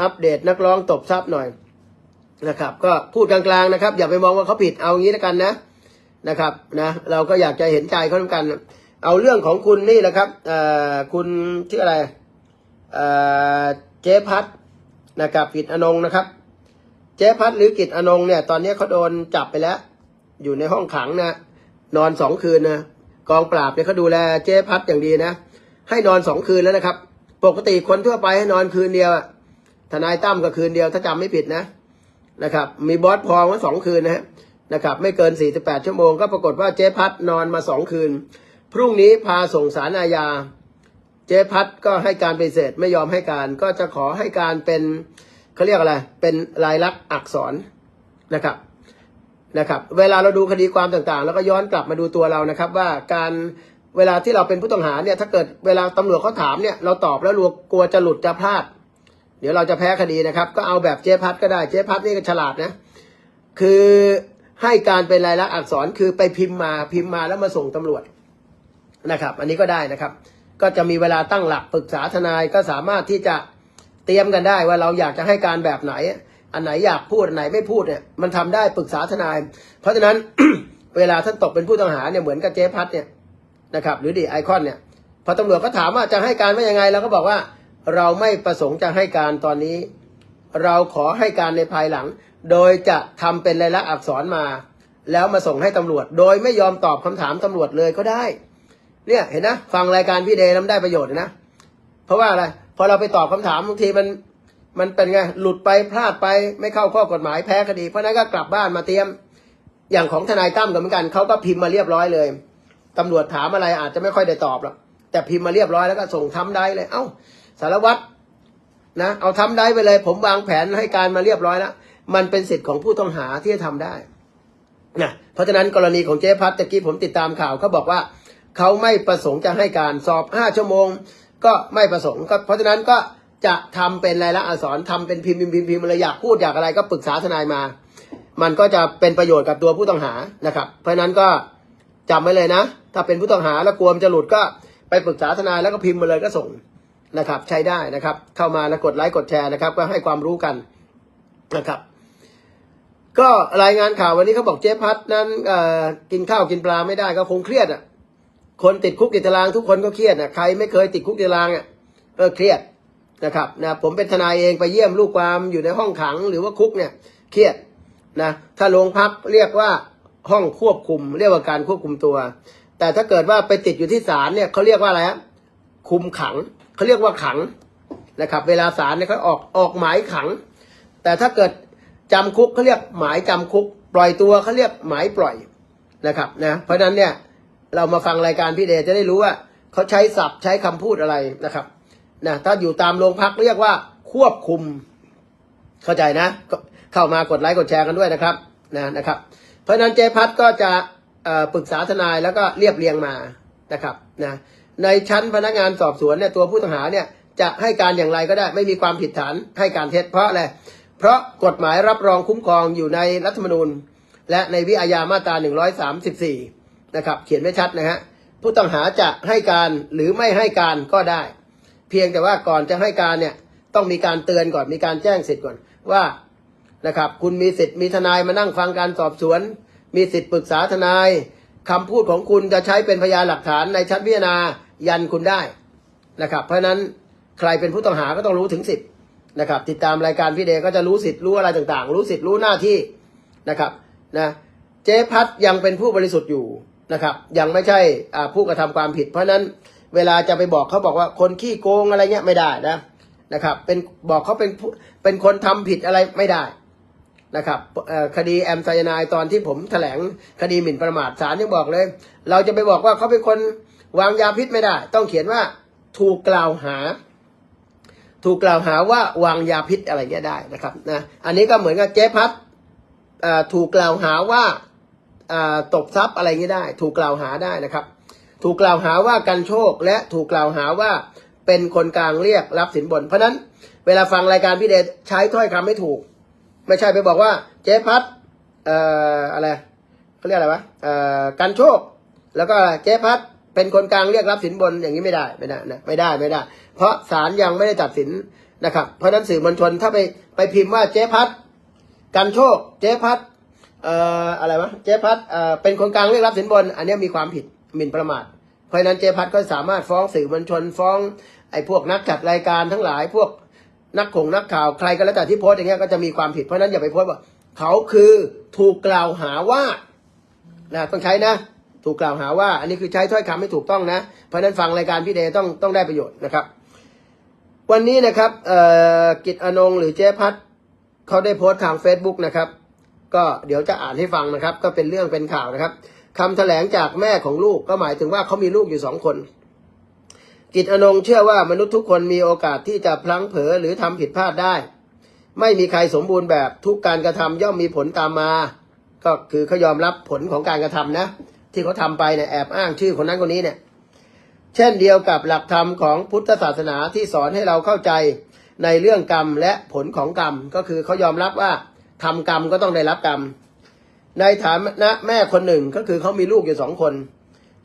อัปเดตนักร้องตบทรัพย์หน่อยนะครับ ก็พูดกลางๆนะครับ อย่าไปมองว่าเขาผิดเอางี้แล้วกันนะนะครับนะเราก็อยากจะเห็นใจเขาเหมือนกัน เอาเรื่องของคุณนี่แหละครับเอ่อคุณชื่ออะไรเอ่อเจ๊พัดนะครับกิจอนงนะครับ เจ๊พัดหรือกิจอนงเนี่ย ตอนนี้เขาโดนจับไปแล้ว อยู่ในห้องขังนะนอนสองคืนนะกองปราบเนี่ยเขาดูแลเจ๊พัดอย่างดีนะ ให้นอนสองคืนแล้วนะครับ ปกติคนทั่วไปให้นอนคืนเดียวอะ ทนายตั้มก็คืนเดียวถ้าจำไม่ผิดนะนะครับ มีบอสพองว่าสองคืนนะฮะนะครับ ไม่เกิน 48 ชั่วโมงก็ปรากฏว่าเจ๊พัดนอนมาสองคืน พรุ่งนี้พาส่งสารอาญา เจ๊พัดก็ให้การปฏิเสธไม่ยอมให้การ ก็จะขอให้การเป็นเขาเรียกอะไร เป็นลายลักษณ์อักษรนะครับนะครับ เวลาเราดูคดีความต่างๆ แล้วก็ย้อนกลับมาดูตัวเรานะครับ ว่าการเวลาที่เราเป็นผู้ต้องหาเนี่ยถ้าเกิดเวลาตำรวจเขาถามเนี่ยเราตอบแล้วรัวกลัวจะหลุดจะพลาด เดี๋ยวเราจะแพ้คดีนะครับ ก็เอาแบบเจ๊พัดก็ได้เจ๊พัดนี่ก็ฉลาดนะ คือให้การเป็นลายลักษณ์อักษรคือไปพิมพ์มาพิมพ์มาแล้วมาส่งตำรวจนะครับ อันนี้ก็ได้นะครับ ก็จะมีเวลาตั้งหลักปรึกษาทนายก็สามารถที่จะเตรียมกันได้ว่าเราอยากจะให้การแบบไหน อันไหนอยากพูดอันไหนไม่พูดเนี่ยมันทำได้ปรึกษาทนาย เพราะฉะนั้นเวลาท่านตกเป็นผู้ต้องหาเนี่ยเหมือนกับเจ๊พัดเนี่ยนะครับ หรือดีไอคอนเนี่ยพอตำรวจก็ถามว่าจะให้การว่ายังไงเราก็บอกว่า เราไม่ประสงค์จะให้การตอนนี้ เราขอให้การในภายหลัง โดยจะทำเป็นลายลักษณ์อักษรมา แล้วมาส่งให้ตำรวจ โดยไม่ยอมตอบคำถามตำรวจเลยก็ได้ เนี่ยเห็นนะฟังรายการพี่เดย์แล้วได้ประโยชน์นะ เพราะว่าอะไรพอเราไปตอบคำถามบางทีมันมันเป็นไงหลุดไปพลาดไปไม่เข้าข้อกฎหมายแพ้คดี เพราะนั้นก็กลับบ้านมาเตรียมอย่างของทนายตั้มก็เหมือนกันเขาก็พิมพ์มาเรียบร้อยเลยตำรวจถามอะไรอาจจะไม่ค่อยได้ตอบหรอกแต่พิมพ์มาเรียบร้อยแล้วก็ส่งทำได้เลย เอ้า สารวัตรนะเอาทำได้ไปเลย ผมวางแผนให้การมาเรียบร้อยแล้วมันเป็นสิทธิ์ของผู้ต้องหาที่จะทำได้นะเพราะฉะนั้นกรณีของเจ๊พัดตะกี้ผมติดตามข่าวเขาบอกว่า เขาไม่ประสงค์จะให้การสอบห้าชั่วโมง ก็ไม่ประสงค์ก็เพราะฉะนั้นก็จะทำเป็นลายลักษณ์อักษรทำเป็นพิมพ์พิมพ์พิมพ์พิมพ์อะไรอยากพูดอยากอะไรก็ปรึกษาทนายมา มันก็จะเป็นประโยชน์กับตัวผู้ต้องหานะครับ เพราะฉะนั้นก็จำไว้เลยนะ ถ้าเป็นผู้ต้องหาแล้วกลัวมันจะหลุดก็ไปปรึกษาทนายแล้วก็พิมพ์มาเลยก็ส่ง นะครับใช้ได้นะครับ เข้ามาแล้วกดไลค์กดแชร์นะครับ ก็ให้ความรู้กันนะครับก็รายงานข่าววันนี้เขาบอกเจ๊พัดนั้นกินข้าวกินปลาไม่ได้ก็คงเครียดอะคนติดคุกติดตารางทุกคนก็เครียดอะใครไม่เคยติดคุกติดตารางอะเออเครียดนะครับนะผมเป็นทนายเองไปเยี่ยมลูกความอยู่ในห้องขังหรือว่าคุกเนี่ยเครียดนะถ้าโรงพักเรียกว่าห้องควบคุม เรียกว่าการควบคุมตัว แต่ถ้าเกิดว่าไปติดอยู่ที่ศาลเนี่ยเขาเรียกว่าอะไรฮะคุมขัง เขาเรียกว่าขังนะครับ เวลาศาลเนี่ยเขาออกออกหมายขัง แต่ถ้าเกิดจำคุกเขาเรียกหมายจำคุก ปล่อยตัวเขาเรียกหมายปล่อยนะครับนะเพราะฉะนั้นเนี่ยเรามาฟังรายการพี่เดชจะได้รู้ว่าเขาใช้ศัพท์ใช้คำพูดอะไรนะครับนะถ้าอยู่ตามโรงพักเรียกว่าควบคุมเข้าใจนะก็เข้ามากดไลค์กดแชร์กันด้วยนะครับนะนะครับ เพราะฉะนั้นเจพัทก็จะปรึกษาทนายแล้วก็เรียบเรียงมานะครับนะ ในชั้นพนักงานสอบสวนเนี่ยตัวผู้ต้องหาเนี่ยจะให้การอย่างไรก็ได้ ไม่มีความผิดฐานให้การเท็จเพราะอะไรเพราะกฎหมายรับรองคุ้มครองอยู่ในรัฐธรรมนูญ และในวิอาญามาตรา 134 นะครับ เขียนไว้ชัดนะฮะผู้ต้องหาจะให้การหรือไม่ให้การก็ได้ เพียงแต่ว่าก่อนจะให้การเนี่ยต้องมีการเตือนก่อนมีการแจ้งสิทธิ์ก่อนว่านะครับคุณมีสิทธิ์มีทนายมานั่งฟังการสอบสวน มีสิทธิ์ปรึกษาทนายคำพูดของคุณจะใช้เป็นพยานหลักฐานในชั้นพิจารณา ยันคุณได้นะครับ เพราะฉะนั้นใครเป็นผู้ต้องหาก็ต้องรู้ถึงสิทธิ์นะครับ ติดตามรายการพี่เดก็จะรู้สิทธิ์รู้อะไรต่างๆ รู้สิทธิ์รู้หน้าที่นะครับนะเจ๊พัดยังเป็นผู้บริสุทธิ์อยู่นะครับ ยังไม่ใช่อ่าผู้กระทำความผิด เพราะฉะนั้นเวลาจะไปบอกเขาบอกว่าคนขี้โกงอะไรเงี้ยไม่ได้นะนะครับ เป็นบอกเขาเป็นผู้เป็นคนทำผิดอะไรไม่ได้นะครับคดีแอมไซยานายตอนที่ผมแถลงคดีหมิ่นประมาทศาลยังบอกเลย เราจะไปบอกว่าเขาเป็นคน วางยาพิษไม่ได้ ต้องเขียนว่าถูกกล่าวหา ถูกกล่าวหาว่าวางยาพิษอะไรเงี้ยได้นะครับนะอันนี้ก็เหมือนกับเจ๊พัดถูกกล่าวหาว่าตบทรัพย์อะไรเงี้ยได้ ถูกกล่าวหาได้นะครับ ถูกกล่าวหาว่ากันโชคและถูกกล่าวหาว่าเป็นคนกลางเรียกรับสินบน เพราะฉะนั้นเวลาฟังรายการพี่เดชใช้ถ้อยคำไม่ถูก ไม่ใช่ไปบอกว่า เจ๊พัดเอ่ออะไรเขาเรียกอะไรวะเอ่อกันโชค แล้วก็เจ๊พัด เป็นคนกลางเรียกรับสินบนอย่างนี้ไม่ได้ไม่ได้นะไม่ได้ไม่ได้ เพราะศาลยังไม่ได้ตัดสินนะครับ เพราะนั้นสื่อมวลชนถ้าไปไปพิมพ์ว่าเจ๊พัดกันโชค เจ๊พัดเอ่ออะไรวะเจ๊พัดเอ่อเป็นคนกลางเรียกรับสินบน อันนี้มีความผิดหมิ่นประมาทเพราะนั้นเจ๊พัดก็สามารถฟ้องสื่อมวลชนฟ้องไอ้พวกนักจัดรายการทั้งหลายพวกนักข่งนักข่าวใครก็แล้วแต่ที่โพสอย่างเงี้ยก็จะมีความผิดเพราะนั้นอย่าไปโพสว่าเขาคือถูกกล่าวหาว่านะต้องใช้นะ ถูกกล่าวหาว่า อันนี้คือใช้ถ้อยคำไม่ถูกต้องนะ เพราะนั้นฟังรายการพี่เดย์ต้องต้องได้ประโยชน์นะครับ วันนี้นะครับเอ่อกิจอนงหรือเจ๊พัดเขาได้โพสต์ทาง Facebook นะครับ ก็เดี๋ยวจะอ่านให้ฟังนะครับ ก็เป็นเรื่องเป็นข่าวนะครับคำแถลงจากแม่ของลูกก็หมายถึงว่าเขามีลูกอยู่สองคน กิจอนงเชื่อว่ามนุษย์ทุกคนมีโอกาสที่จะพลั้งเผลอหรือทำผิดพลาดได้ ไม่มีใครสมบูรณ์แบบทุกการกระทำย่อมมีผลตามมา ก็คือเขายอมรับผลของการกระทำนะ ที่เขาทำไปเนี่ยแอบอ้างชื่อคนนั้นคนนี้เนี่ย เช่นเดียวกับหลักธรรมของพุทธศาสนาที่สอนให้เราเข้าใจในเรื่องกรรมและผลของกรรม ก็คือเขายอมรับว่าทำกรรมก็ต้องได้รับกรรม ในฐานะแม่คนหนึ่งก็คือเขามีลูกอยู่สองคน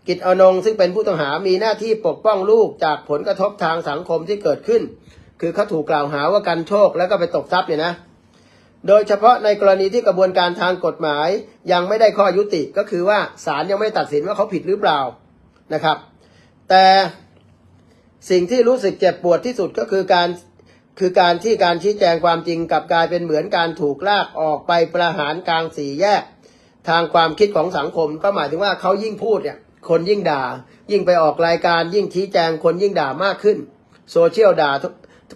กิจอนงซึ่งเป็นผู้ต้องหามีหน้าที่ปกป้องลูกจากผลกระทบทางสังคมที่เกิดขึ้น คือเขาถูกกล่าวหาว่ากันโชคแล้วก็ไปตกทรัพย์เนี่ยนะ โดยเฉพาะในกรณีที่กระบวนการทางกฎหมาย ยังไม่ได้ข้อยุติก็คือว่าศาลยังไม่ตัดสินว่าเขาผิดหรือเปล่านะครับ แต่สิ่งที่รู้สึกเจ็บปวดที่สุดก็คือการคือการที่การชี้แจงความจริงกลับกลายเป็นเหมือนการถูกลากออกไปประหารกลางสี่แยก ทางความคิดของสังคม ก็หมายถึงว่าเขายิ่งพูดเนี่ยคนยิ่งด่า ยิ่งไปออกรายการ ยิ่งชี้แจงคนยิ่งด่ามากขึ้น โซเชียลด่า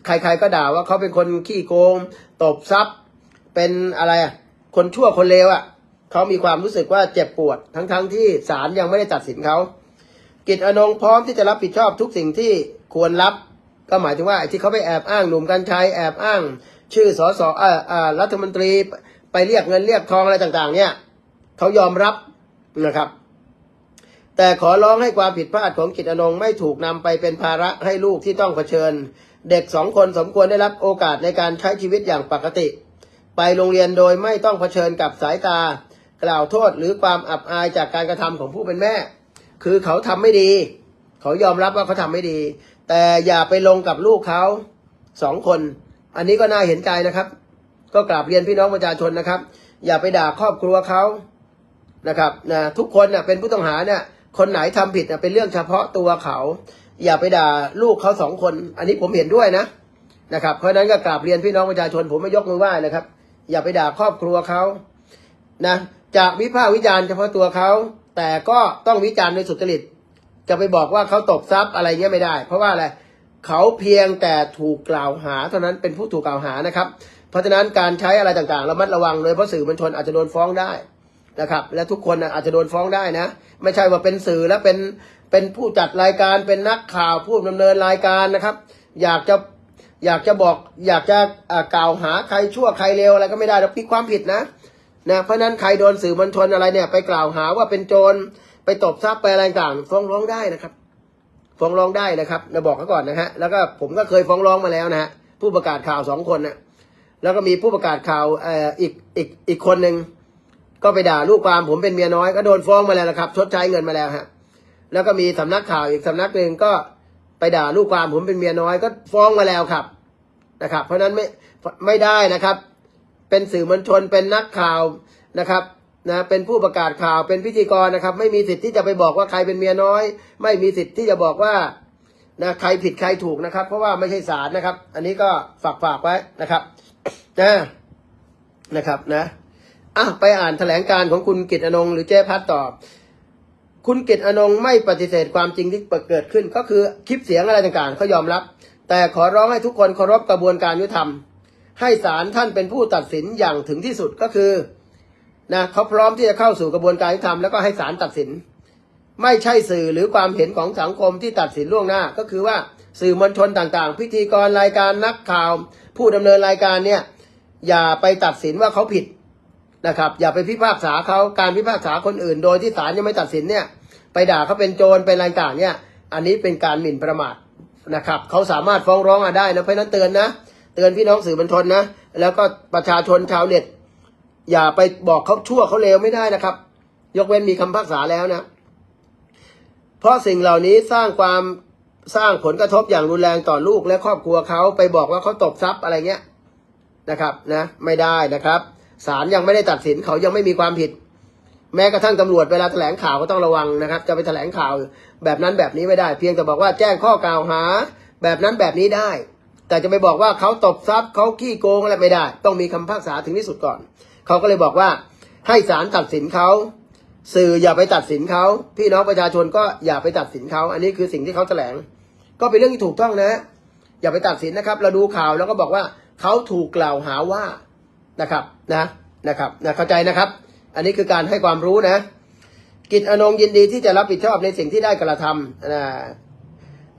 ใครๆก็ด่าว่าเขาเป็นคนขี้โกง ตบทรัพย์ เป็นอะไรอะคนชั่วคนเลวอะเขามีความรู้สึกว่าเจ็บปวด ทั้งๆที่ศาลยังไม่ได้ตัดสินเขากิจอนงพร้อมที่จะรับผิดชอบทุกสิ่งที่ควรรับ ก็หมายถึงว่าที่เขาไปแอบอ้างหนุ่มกัญชัยแอบอ้าง ชื่อสสอออ่ารัฐมนตรีไปเรียกเงินเรียกทองอะไรต่างๆ เนี่ยเขายอมรับนะครับ แต่ขอร้องให้ความผิดพลาดของกิจอนงไม่ถูกนำไปเป็นภาระให้ลูกที่ต้องเผชิญ เด็กสองคนสมควรได้รับโอกาสในการใช้ชีวิตอย่างปกติ ไปโรงเรียนโดยไม่ต้องเผชิญกับสายตา กล่าวโทษหรือความอับอายจากการกระทำของผู้เป็นแม่ คือเขาทำไม่ดี เขายอมรับว่าเขาทำไม่ดี แต่อย่าไปลงกับลูกเขาสองคน อันนี้ก็น่าเห็นใจนะครับ ก็กราบเรียนพี่น้องประชาชนนะครับ อย่าไปด่าครอบครัวเขานะครับนะทุกคนนะเป็นผู้ต้องหาเนี่ยคนไหนทำผิดนะเป็นเรื่องเฉพาะตัวเขา อย่าไปด่าลูกเขาสองคน อันนี้ผมเห็นด้วยนะนะครับ เพราะฉะนั้นก็กราบเรียนพี่น้องประชาชนผมไม่ยกมือไหว้นะครับ อย่าไปด่าครอบครัวเขานะจะวิพากษ์วิจารณ์เฉพาะตัวเขา แต่ก็ต้องวิจารณ์โดยสุจริต จะไปบอกว่าเขาตกทรัพย์อะไรเงี้ยไม่ได้ เพราะว่าอะไรเขาเพียงแต่ถูกกล่าวหาเท่านั้นเป็นผู้ถูกกล่าวหานะครับ เพราะฉะนั้นการใช้อะไรต่างๆระมัดระวังเลยเพราะสื่อมวลชนอาจจะโดนฟ้องได้นะครับ และทุกคนอาจจะโดนฟ้องได้นะ ไม่ใช่ว่าเป็นสื่อแล้วเป็นเป็นผู้จัดรายการเป็นนักข่าวผู้ดำเนินรายการนะครับ อยากจะ อยากจะบอกอยากจะกล่าวหาใครชั่วใครเลวอะไรก็ไม่ได้แล้วมีความผิดนะนะเพราะนั้นใครโดนสื่อมวลชนอะไรเนี่ยไปกล่าวหาว่าเป็นโจรไปตบทรัพย์ไปอะไรต่างฟ้องร้องได้นะครับ ฟ้องร้องได้นะครับนะบอกเขาก่อนนะฮะแล้วก็ผมก็เคยฟ้องร้องมาแล้วนะฮะผู้ประกาศข่าวสองคนนะแล้วก็มีผู้ประกาศข่าวอออีกอีกอีกคนหนึ่งก็ไปด่าลูกความผมเป็นเมียน้อยก็โดนฟ้องมาแล้วนะครับ ชดใช้เงินมาแล้วฮะแล้วก็มีสำนักข่าวอีกสำนักหนึ่งก็ ไปด่าลูกความผมเป็นเมียน้อยก็ฟ้องมาแล้วครับนะครับ เพราะฉะนั้นไม่ไม่ได้นะครับ เป็นสื่อมวลชนเป็นนักข่าวนะครับนะเป็นผู้ประกาศข่าวเป็นพิธีกรนะครับ ไม่มีสิทธิ์ที่จะไปบอกว่าใครเป็นเมียน้อย ไม่มีสิทธิ์ที่จะบอกว่านะใครผิดใครถูกนะครับ เพราะว่าไม่ใช่ศาลนะครับ อันนี้ก็ฝากฝากไว้นะครับนะนะครับนะอะไปอ่านแถลงการของคุณกิตอนงหรือเจ๊พัดต่อ คุณกิตอนงไม่ปฏิเสธความจริงที่เกิดขึ้น ก็คือคลิปเสียงอะไรต่างๆเขายอมรับ แต่ขอร้องให้ทุกคนเคารพกระบวนการยุติธรรม ให้ศาลท่านเป็นผู้ตัดสินอย่างถึงที่สุดก็คือนะเขาพร้อมที่จะเข้าสู่กระบวนการยุติธรรมแล้วก็ให้ศาลตัดสิน ไม่ใช่สื่อหรือความเห็นของสังคมที่ตัดสินล่วงหน้า ก็คือว่าสื่อมวลชนต่างๆ พิธีกรรายการนักข่าว ผู้ดำเนินรายการเนี่ยอย่าไปตัดสินว่าเขาผิดนะครับ อย่าไปพิพากษาเขาการพิพากษาคนอื่น โดยที่ศาลยังไม่ตัดสินเนี่ย ไปด่าเขาเป็นโจรเป็นอะไรต่างเนี่ย อันนี้เป็นการหมิ่นประมาทนะครับเขาสามารถฟ้องร้องมาได้นะเพราะนั้นเตือนนะเตือนพี่น้องสื่อมวลชนนะ แล้วก็ประชาชนชาวเน็ต อย่าไปบอกเขาชั่วเขาเลวไม่ได้นะครับ ยกเว้นมีคำพิพากษาแล้วนะ เพราะสิ่งเหล่านี้สร้างความสร้างผลกระทบอย่างรุนแรงต่อลูกและครอบครัวเขาไปบอกว่าเขาตบทรัพย์อะไรเงี้ยนะครับนะ ไม่ได้นะครับศาลยังไม่ได้ตัดสินเขายังไม่มีความผิด แม้กระทั่งตำรวจเวลาแถลงข่าวก็ต้องระวังนะครับ จะไปแถลงข่าวแบบนั้นแบบนี้ไม่ได้ เพียงแต่บอกว่าแจ้งข้อกล่าวหา แบบนั้นแบบนี้ได้ แต่จะไปบอกว่าเขาตบทรัพย์เขาขี้โกงอะไรไม่ได้ ต้องมีคำพิพากษาถึงที่สุดก่อน เขาก็เลยบอกว่าให้ศาลตัดสินเขาสื่ออย่าไปตัดสินเขาพี่น้องประชาชนก็อย่าไปตัดสินเขาอันนี้คือสิ่งที่เขาแถลง ก็เป็นเรื่องที่ถูกต้องนะ อย่าไปตัดสินนะครับ เราดูข่าวแล้วก็บอกว่าเขาถูกกล่าวหาว่านะครับนะนะครับนะเข้าใจนะครับ อันนี้คือการให้ความรู้นะ กิจอนงยินดีที่จะรับผิดชอบในสิ่งที่ได้กระทำนะ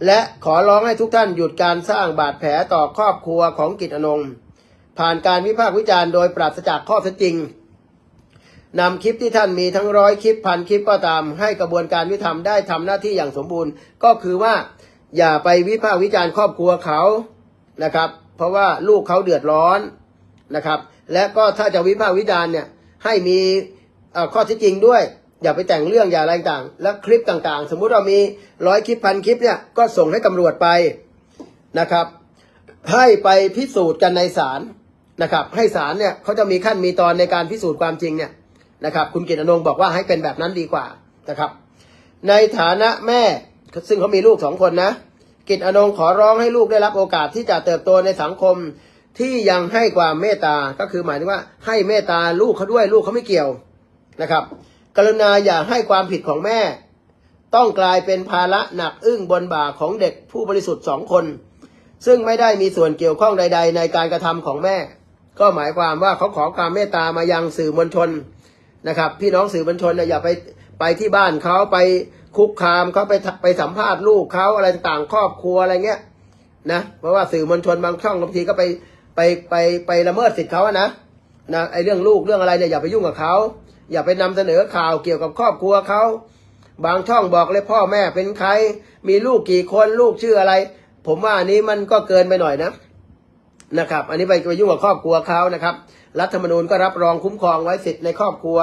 และขอร้องให้ทุกท่านหยุดการสร้างบาดแผลต่อครอบครัวของกิจอนงผ่านการวิพากษ์วิจารณ์โดยปราศจากข้อเท็จจริงนำคลิปที่ท่านมีทั้งร้อยคลิปพันคลิปก็ตาม ให้กระบวนการยุติธรรมได้ทำหน้าที่อย่างสมบูรณ์ ก็คือว่าอย่าไปวิพากษ์วิจารณ์ครอบครัวเขานะครับ เพราะว่าลูกเขาเดือดร้อนนะครับ และก็ถ้าจะวิพากษ์วิจารณ์เนี่ย ให้มีข้อเท็จจริงด้วย อย่าไปแต่งเรื่องอย่าอะไรต่างและคลิปต่างๆ สมมุติเรามีร้อยคลิปพันคลิปเนี่ยก็ส่งให้ตำรวจไปนะครับ ให้ไปพิสูจน์กันในศาลนะครับ ให้ศาลเนี่ยเขาจะมีขั้นมีตอนในการพิสูจน์ความจริงเนี่ยนะครับ คุณกิตติอนงค์บอกว่าให้เป็นแบบนั้นดีกว่านะครับ ในฐานะแม่ซึ่งเขามีลูกสองคนนะกิตอนงค์ขอร้องให้ลูกได้รับโอกาสที่จะเติบโตในสังคม ที่ยังให้ความเมตตา ก็คือหมายถึงว่าให้เมตตาลูกเขาด้วยลูกเขาไม่เกี่ยวนะครับ กรุณาอย่าให้ความผิดของแม่ ต้องกลายเป็นภาระหนักอึ้งบนบ่าของเด็กผู้บริสุทธิ์สองคน ซึ่งไม่ได้มีส่วนเกี่ยวข้องใด ๆ ในการกระทำของแม่ ก็หมายความว่าเขาขอความเมตตามายังสื่อมวลชนนะครับ พี่น้องสื่อมวลชนอย่าไปไปที่บ้านเขาไปคุกคามเขาไปไปสัมภาษณ์ลูกเขาอะไรต่างๆครอบครัวอะไรเงี้ยนะเพราะว่าสื่อมวลชนบางช่องบางทีก็ไป ไปไปไปละเมิดสิทธิ์เขาอะนะนะไอเรื่องลูกเรื่องอะไรเนี่ยอย่าไปยุ่งกับเขาอย่าไปนำเสนอข่าวเกี่ยวกับครอบครัวเขาบางช่องบอกเลยพ่อแม่เป็นใคร มีลูกกี่คนลูกชื่ออะไร ผมว่าอันนี้มันก็เกินไปหน่อยนะนะครับ อันนี้ไปไปยุ่งกับครอบครัวเขานะครับ รัฐธรรมนูญก็รับรองคุ้มครองไว้สิทธิ์ในครอบครัว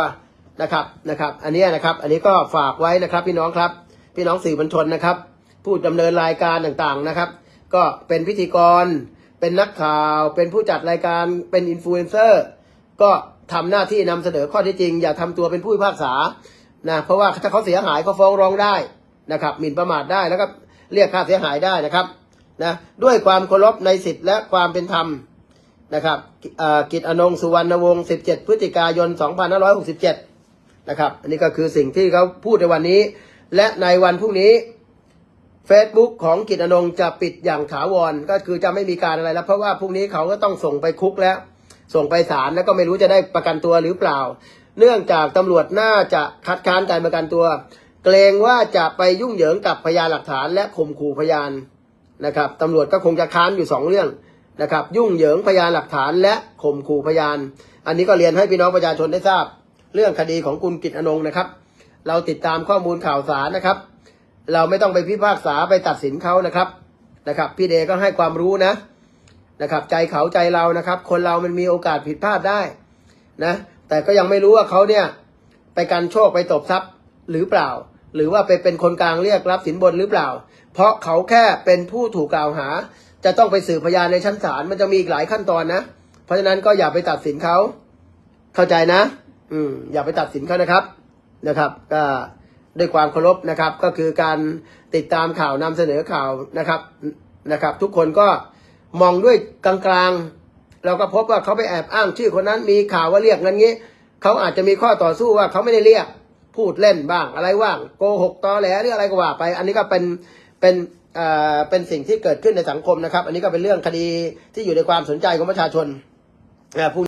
นะครับนะครับ อันนี้นะครับ อันนี้ก็ฝากไว้นะครับ พี่น้องครับ พี่น้องสื่อมวลชนนะครับ ผู้ดำเนินรายการต่างๆนะครับ ก็เป็นพิธีกร เป็นนักข่าว เป็นผู้จัดรายการ เป็นอินฟลูเอนเซอร์ ก็ทำหน้าที่นำเสนอข้อเท็จจริง อย่าทำตัวเป็นผู้พิพากษา นะ เพราะว่าถ้าเขาเสียหายเขาฟ้องร้องได้นะครับ หมิ่นประมาทได้ แล้วก็เรียกค่าเสียหายได้นะครับ นะ ด้วยความเคารพในสิทธิและความเป็นธรรมนะครับอ่อกิจอนงสุวรรณวงศ์17 พฤศจิกายน 2567 นะครับ อันนี้ก็คือสิ่งที่เขาพูดในวันนี้ และในวันพรุ่งนี้ Facebook ของกิจอนงจะปิดอย่างถาวรก็คือจะไม่มีการอะไรแล้ว เพราะว่าพรุ่งนี้เขาก็ต้องส่งไปคุกแล้ว ส่งไปศาลแล้วก็ไม่รู้จะได้ประกันตัวหรือเปล่า เนื่องจากตำรวจน่าจะคัดค้านการประกันตัว เกรงว่าจะไปยุ่งเหยิงกับพยานหลักฐานและข่มขู่พยานนะครับตำรวจก็คงจะค้านอยู่สองเรื่องนะครับ ยุ่งเหยิงพยานหลักฐานและข่มขู่พยาน อันนี้ก็เรียนให้พี่น้องประชาชนได้ทราบ เรื่องคดีของคุณกิตอนงนะครับ เราติดตามข้อมูลข่าวสารนะครับ เราไม่ต้องไปพิพากษาไปตัดสินเขานะครับนะครับ พี่เดก็ให้ความรู้นะนะครับ ใจเขาใจเรานะครับ คนเรามันมีโอกาสผิดพลาดได้นะ แต่ก็ยังไม่รู้ว่าเขาเนี่ยไปกันโชคไปตบทรัพย์หรือเปล่า หรือว่าไปเป็นคนกลางเรียกรับสินบนหรือเปล่า เพราะเขาแค่เป็นผู้ถูกกล่าวหา จะต้องไปสืบพยานในชั้นศาลมันจะมีอีกหลายขั้นตอนนะ เพราะฉะนั้นก็อย่าไปตัดสินเขาเข้าใจนะ อืมอย่าไปตัดสินเขานะครับนะครับ ก็ ด้วยความเคารพนะครับ ก็คือการติดตามข่าวนำเสนอข่าวนะครับนะครับ ทุกคนก็มองด้วยกลางๆ เราก็พบว่าเขาไปแอบอ้างชื่อคนนั้นมีข่าวว่าเรียกนั้นงี้เขาอาจจะมีข้อต่อสู้ว่าเขาไม่ได้เรียกพูดเล่นบ้างอะไรว่างโกหกตอแหลหรืออะไรก็ว่าไป อันนี้ก็เป็นเป็นเอ่อเป็นสิ่งที่เกิดขึ้นในสังคมนะครับ อันนี้ก็เป็นเรื่องคดีที่อยู่ในความสนใจของประชาชนนะผู้